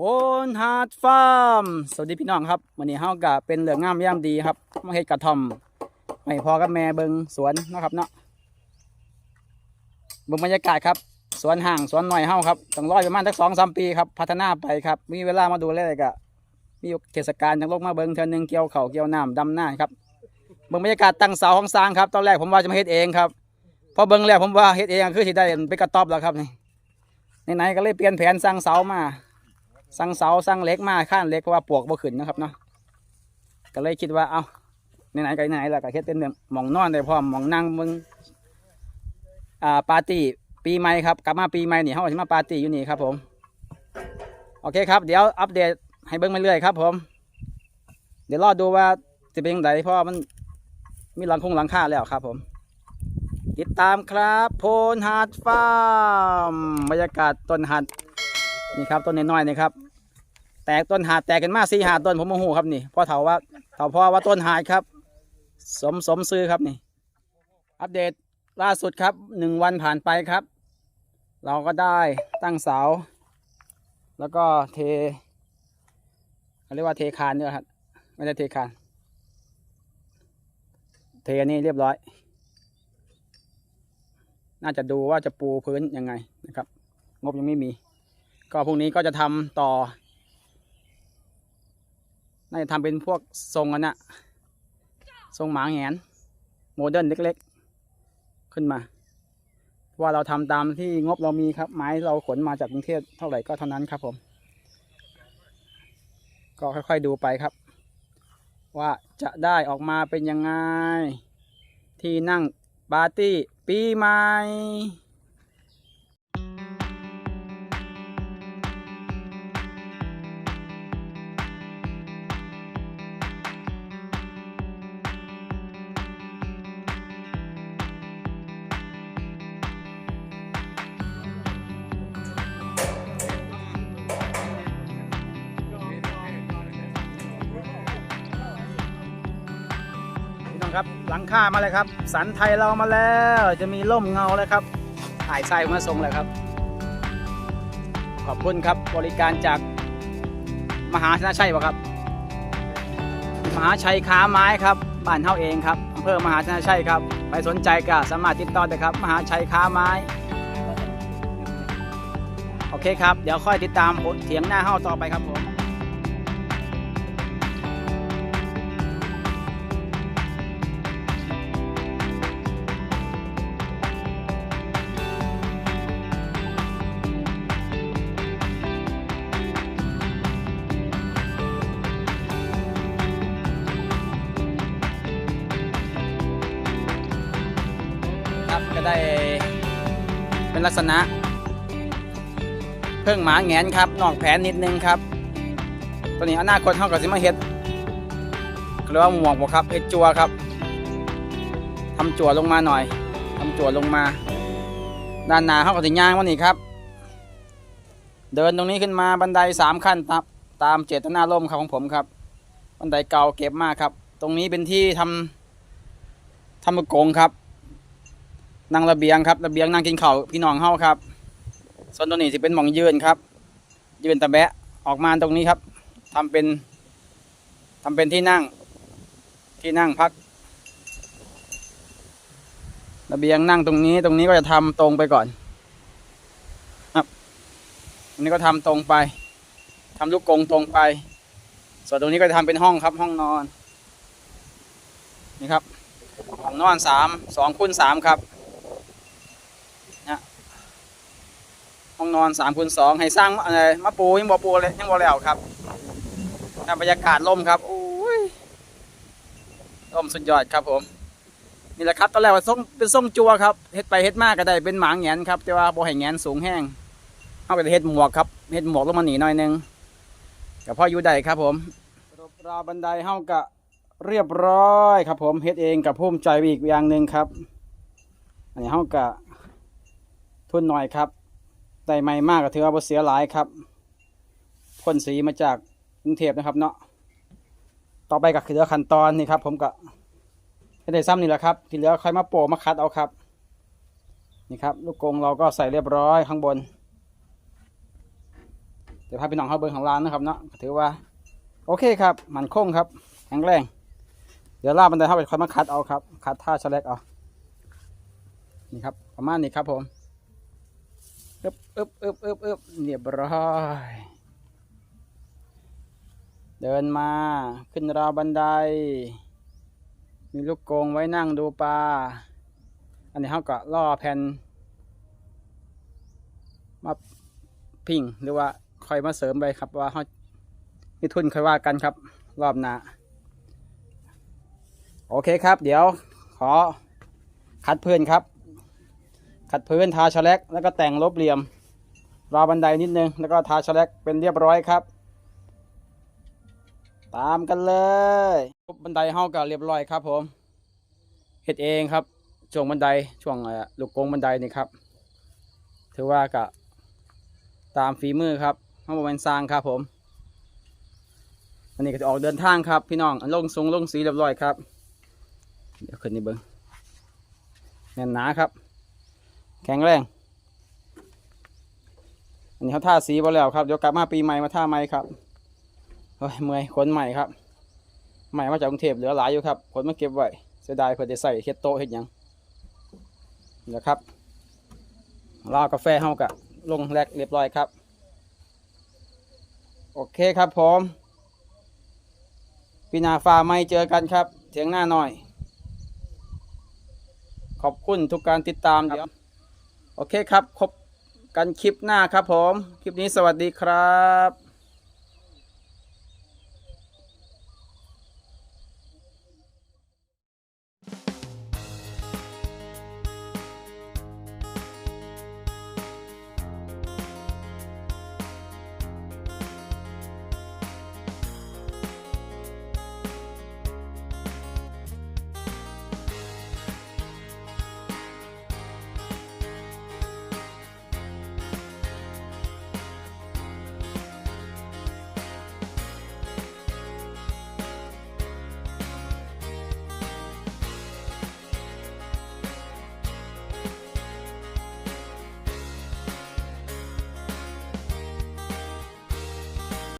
โอนฮาร์ดฟาร์ม สวัสดีพี่น้องครับวันนี้เฮากะเป็นเหลืองงามย่ามดีครับมาเฮ็ดกระท่อมให้พอกับแม่เบิงสวนนะครับเนาะเบิงบรรยากาศครับ สวนห่างสวนหน่อยเฮาครับต้องรอประมาณสักสองสามปีครับพัฒนาไปครับ มีเวลามาดูแลกะมีเทศกาลจังลกมาเบิงเทื่อหนึ่งเกี่ยวเข่าเกี่ยวน้ำดำหน้าครับเบิงบรรยากาศตั้งเสาของสร้างครับตอนแรกผมว่าจะมาเฮ็ดเองครับพอเบิงแล้วผมว่าเฮ็ดเองคือสิได้เป็นกระต๊อบแล้วครับนี่ไหนๆก็เลยเปลี่ยนแผนสร้างเสามา สั่งเสาสั่งเล็กมาข้านเล็กเพราะว่าปวกบ่ขึ้นนะครับเนาะก็เลยคิดว่าเอาไหนๆก็ไหนๆแล้วก็เฮ็ดเป็นแบบหมองนอนได้พร้อมหมองนั่งมึงอ่าปาร์ตี้ปีใหม่ครับกลับมาปีใหม่นี่เฮาสิมาปาร์ตี้อยู่นี่ครับผมโอเคครับเดี๋ยวอัปเดตให้เบิ่งมาเรื่อยครับผม เดี๋ยวรอดูว่าจะเป็นยังไงเพราะมันมีหลังคงหลังคาแล้วครับผม ติดตามครับ โพนฮาร์ดฟาร์มบรรยากาศต้นหัด นี่ครับต้นน้อยๆนี่ครับ แตกต้นหาดแตกกันมาสี่หาต้นผมโมโหครับนี่พ่อเถาว่าเถาพ่อว่าต้นหาดครับ สมสมซื้อครับนี่ อัปเดตล่าสุดครับหนึ่งวันผ่านไปครับ เราก็ได้ตั้งเสา แล้วก็เทเรียกว่าเทคานเนี่ยครับไม่ได้เทคานเทนนี้เรียบร้อย น่าจะดูว่าจะปูพื้นยังไงนะครับ งบยังไม่มี ก็พรุ่งนี้ก็จะทำต่อน่าจะทำเป็นพวกทรงอันนะทรงหมาแหนโมเดิร์นเล็กๆ ขึ้นมาว่าเราทำตามที่งบเรามีครับ ไม้เราขนมาจากกรุงเทพเท่าไหร่ก็เท่านั้นครับผม ก็ค่อยๆดูไปครับ ว่าจะได้ออกมาเป็นยังไง ที่นั่งปาร์ตี้ปีใหม่ ครับ หลังคามาเลยครับ สันไทยเรามาแล้ว จะมีร่มเงาแล้วครับถ่ายทรายมาส่งเลยครับ ขอบคุณครับบริการจากมหาชนะชัยปะครับ มหาชัยค้าไม้ครับบ้านเฮาเองครับอำเภอมหาชนะชัยครับไปสนใจก็สามารถติดต่อได้ครับ มหาชัยค้าไม้โอเคครับ เดี๋ยวค่อยติดตามเถียงหน้าเฮาต่อไปครับผม ครับก็ได้เป็นลักษณะ เพิ่งหมาแงนครับนอกแผนนิดนึงครับ ตัวนี้อนาคตเท่ากับสิมาเฮ็ดหรือว่าหมวกบ่ครับเฮ็ดจัวครับทำจัวลงมาหน่อยทำจัวลงมา ด้านหน้าเขาก็สิย่างวันนี้ครับ เดินตรงนี้ขึ้นมาบันไดสามขั้นตามตามเจตนาร่มครับของผมครับ บันไดเก่าเก็บมากครับ ตรงนี้เป็นที่ทำทำมะกงครับ นั่งระเบียงครับระเบียงนั่งกินข้าวพี่น้องเฮาครับส่วนตัวนี้จะเป็นหมองยืนครับ ยืนตะแบะออกมาตรงนี้ครับทำเป็นทำเป็นที่นั่ง ที่นั่งพักระเบียงนั่งตรงนี้ ตรงนี้ก็จะทำตรงไปก่อนครับตรงนี้ก็ทำตรงไปทำลูกกงตรงไป ส่วนตรงนี้ก็จะทำเป็นห้องครับ ห้องนอนนี่ครับห้องนอนสามสองคูณสามครับ ห้องนอนสามคูณสองให้สร้างอะไรมาปูยังบ่ปูเลยยังบ่แล้วครับบรรยากาศลมครับอุ้ยลมสุดยอดครับผมนี่แหละครับตอนแรกว่าส่งเป็นส่งจัวครับเฮ็ดไปเฮ็ดมากก็ได้เป็นหมางแงนครับแต่ว่าบ่ให้แงนสูงแห้งเอาไปเฮ็ดหมวกครับเฮ็ดหมวกลงมาหนีหน่อยหนึงกับพ่ออยู่ได้ครับผมรบราบันไดเฮากะเรียบร้อยครับ ผมเฮ็ดเองกับภูมิใจอีกอย่างหนึ่งครับ อันนี้เฮากะทุนหน่อยครับ ได้ไม่มากก็ถือว่าบ่เสียหลายครับพ่นสีมาจากกรุงเทพนะครับเนาะต่อไปก็คือเหลือขั้นตอนนี่ครับ ผมก็ให้ได้ซ้ำนี่แหละครับ ที่เหลือค่อยมาโปะมาคัดเอาครับนี่ครับลูกกรงเราก็ใส่เรียบร้อยข้างบนเดี๋ยวพาพี่น้องเขาเบิ้งของร้านนะครับเนาะถือว่า โอเคครับ มันคงครับแข็งแรง เดี๋ยวลาบบันไดเข้าไปค่อยมาคัดเอาครับ คัดท่าชะเล็กเอานี่ครับประมาณนี้ครับผม อึบอึบอึบอึบอึบเรียบร้อย เดินมาขึ้นราวบันได มีลูกกงไว้นั่งดูปลา อันนี้เขาก็ล่อแผ่นมาพิงหรือว่าคอยมาเสริมไปครับว่าเขามีทุนค่อยว่ากันครับ รอบหน้าโอเคครับ เดี๋ยวขอคัดเพื้นครับ ขัดพื้นทาชะแลกแล้วก็แต่งลบเหลี่ยมราวบันไดนิดนึง แล้วก็ทาชะแลกเป็นเรียบร้อยครับ ตามกันเลยบันไดเฮาก็เรียบร้อยครับ ผมเฮ็ดเองครับช่วงบันไดช่วงลูกกงบันไดนี่ครับ ถือว่าก็ตามฝีมือครับเฮาบ่แม่นสร้างครับ ผมอันนี้ก็จะออกเดินทางครับ พี่น้องอันลงทรงลงสีเรียบร้อยครับ เดี๋ยวขึ้นนี่เบิ่งแน่นหนาครับ แข็งแรง อันนี้เขาท่าสีไปแล้วครับ เดี๋ยวกลับมาปีใหม่มาท่าใหม่ครับเฮ้ยเมื่อยขนใหม่ครับ ใหม่มาจากกรุงเทพเหลือหลายอยู่ครับขนมาเก็บไว้เสียดายเพื่อจะใส่เฮ็ดโต๊ะเฮ็ดยังนี่แหละครับรากาแฟเฮากะลงแรกเรียบร้อยครับ โอเคครับผมปีนาฟ้าไม่เจอกันครับเถียงหน้าหน่อย ขอบคุณทุกการติดตามเดี๋ยว โอเคครับพบกันคลิปหน้าครับผม คลิปนี้สวัสดีครับ